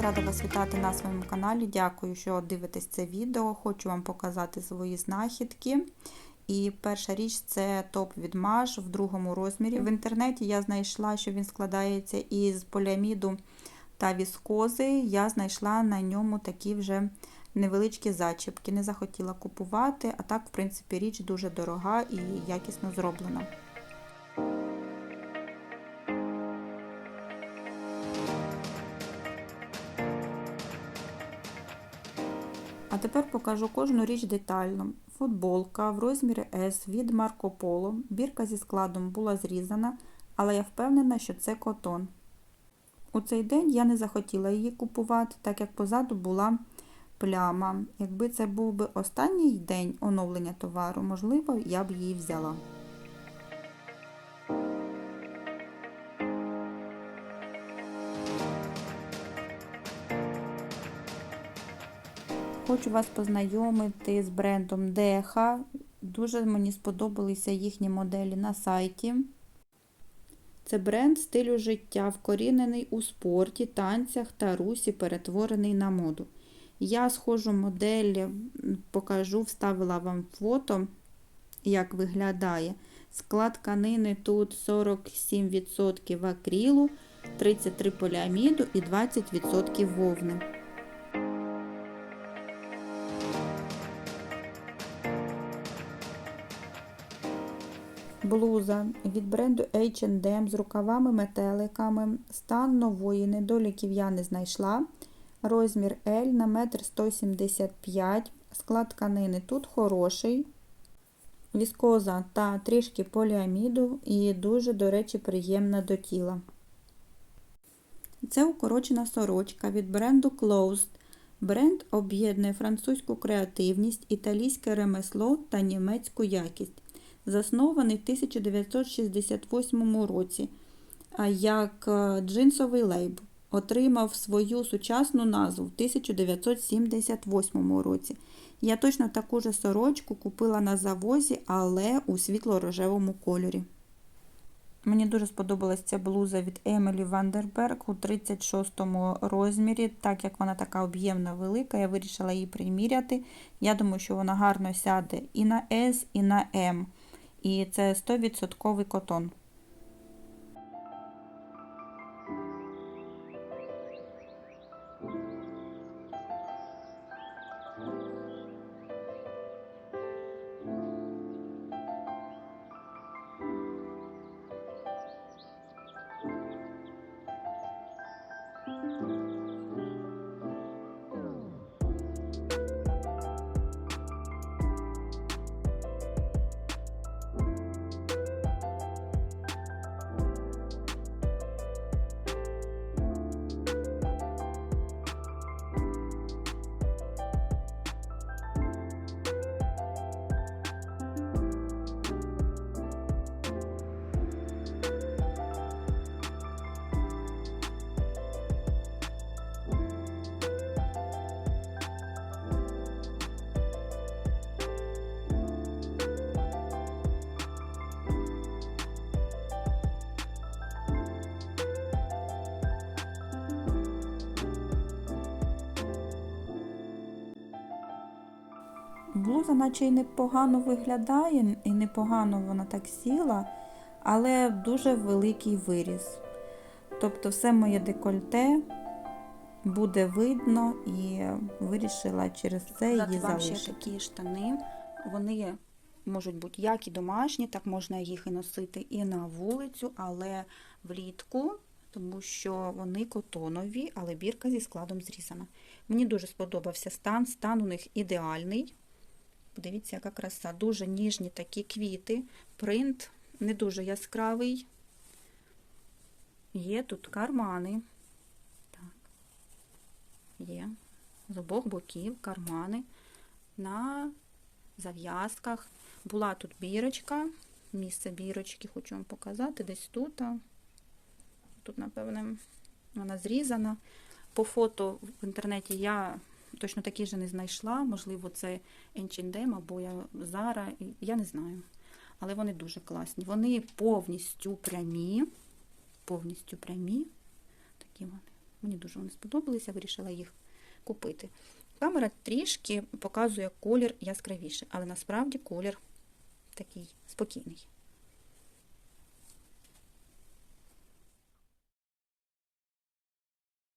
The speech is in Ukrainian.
рада вас вітати на своєму каналі. Дякую, що дивитесь це відео. Хочу вам показати свої знахідки. І перша річ це топ від Маш в другому розмірі. В інтернеті я знайшла, що він складається із поліаміду та віскози. Я знайшла на ньому такі вже невеличкі зачіпки. Не захотіла купувати, а так, в принципі, річ дуже дорога і якісно зроблена. А тепер покажу кожну річ детально. Футболка в розмірі S від Marco Polo. Бірка зі складом була зрізана, але я впевнена, що це котон. У цей день я не захотіла її купувати, так як позаду була пляма. Якби це був би останній день оновлення товару, можливо, я б її взяла. Хочу вас познайомити з брендом Деха. Дуже мені сподобалися їхні моделі на сайті. Це бренд стилю життя, вкорінений у спорті, танцях та русі, перетворений на моду. Я схожу модель, покажу, вставила вам фото, як виглядає. Склад тканини тут 47% акрилу, 33 поліаміду і 20% вовни. Блуза від бренду H&M з рукавами-метеликами. Стан нової недоліків я не знайшла. Розмір L на 1,175 м. Склад тканини тут хороший. Віскоза та трішки поліаміду і дуже, до речі, приємна до тіла. Це укорочена сорочка від бренду Closed. Бренд об'єднує французьку креативність, італійське ремесло та німецьку якість заснований в 1968 році як джинсовий лейбл. Отримав свою сучасну назву в 1978 році. Я точно таку ж сорочку купила на завозі, але у світло-рожевому кольорі. Мені дуже сподобалася ця блуза від Емілі Вандерберг у 36 розмірі, так як вона така об'ємна велика, я вирішила її приміряти. Я думаю, що вона гарно сяде і на S, і на M. І це 100% котон. Блуза наче й непогано виглядає, і непогано вона так сіла, але дуже великий виріс. Тобто все моє декольте буде видно і вирішила через це її вам ще такі штани. Вони можуть бути як і домашні, так можна їх і носити і на вулицю, але влітку, тому що вони котонові, але бірка зі складом зрізана. Мені дуже сподобався стан. Стан у них ідеальний. Подивіться, яка краса. Дуже ніжні такі квіти. Принт не дуже яскравий. Є тут кармани. Так. Є. З обох боків кармани. На зав'язках. Була тут бірочка. Місце бірочки хочу вам показати. Десь тут. Тут, напевне, вона зрізана. По фото в інтернеті я точно такі ж не знайшла. Можливо, це H&M або я Zara, я не знаю. Але вони дуже класні. Вони повністю прямі. Повністю прямі. Такі вони. Мені дуже вони сподобалися, вирішила їх купити. Камера трішки показує колір яскравіше, але насправді колір такий спокійний.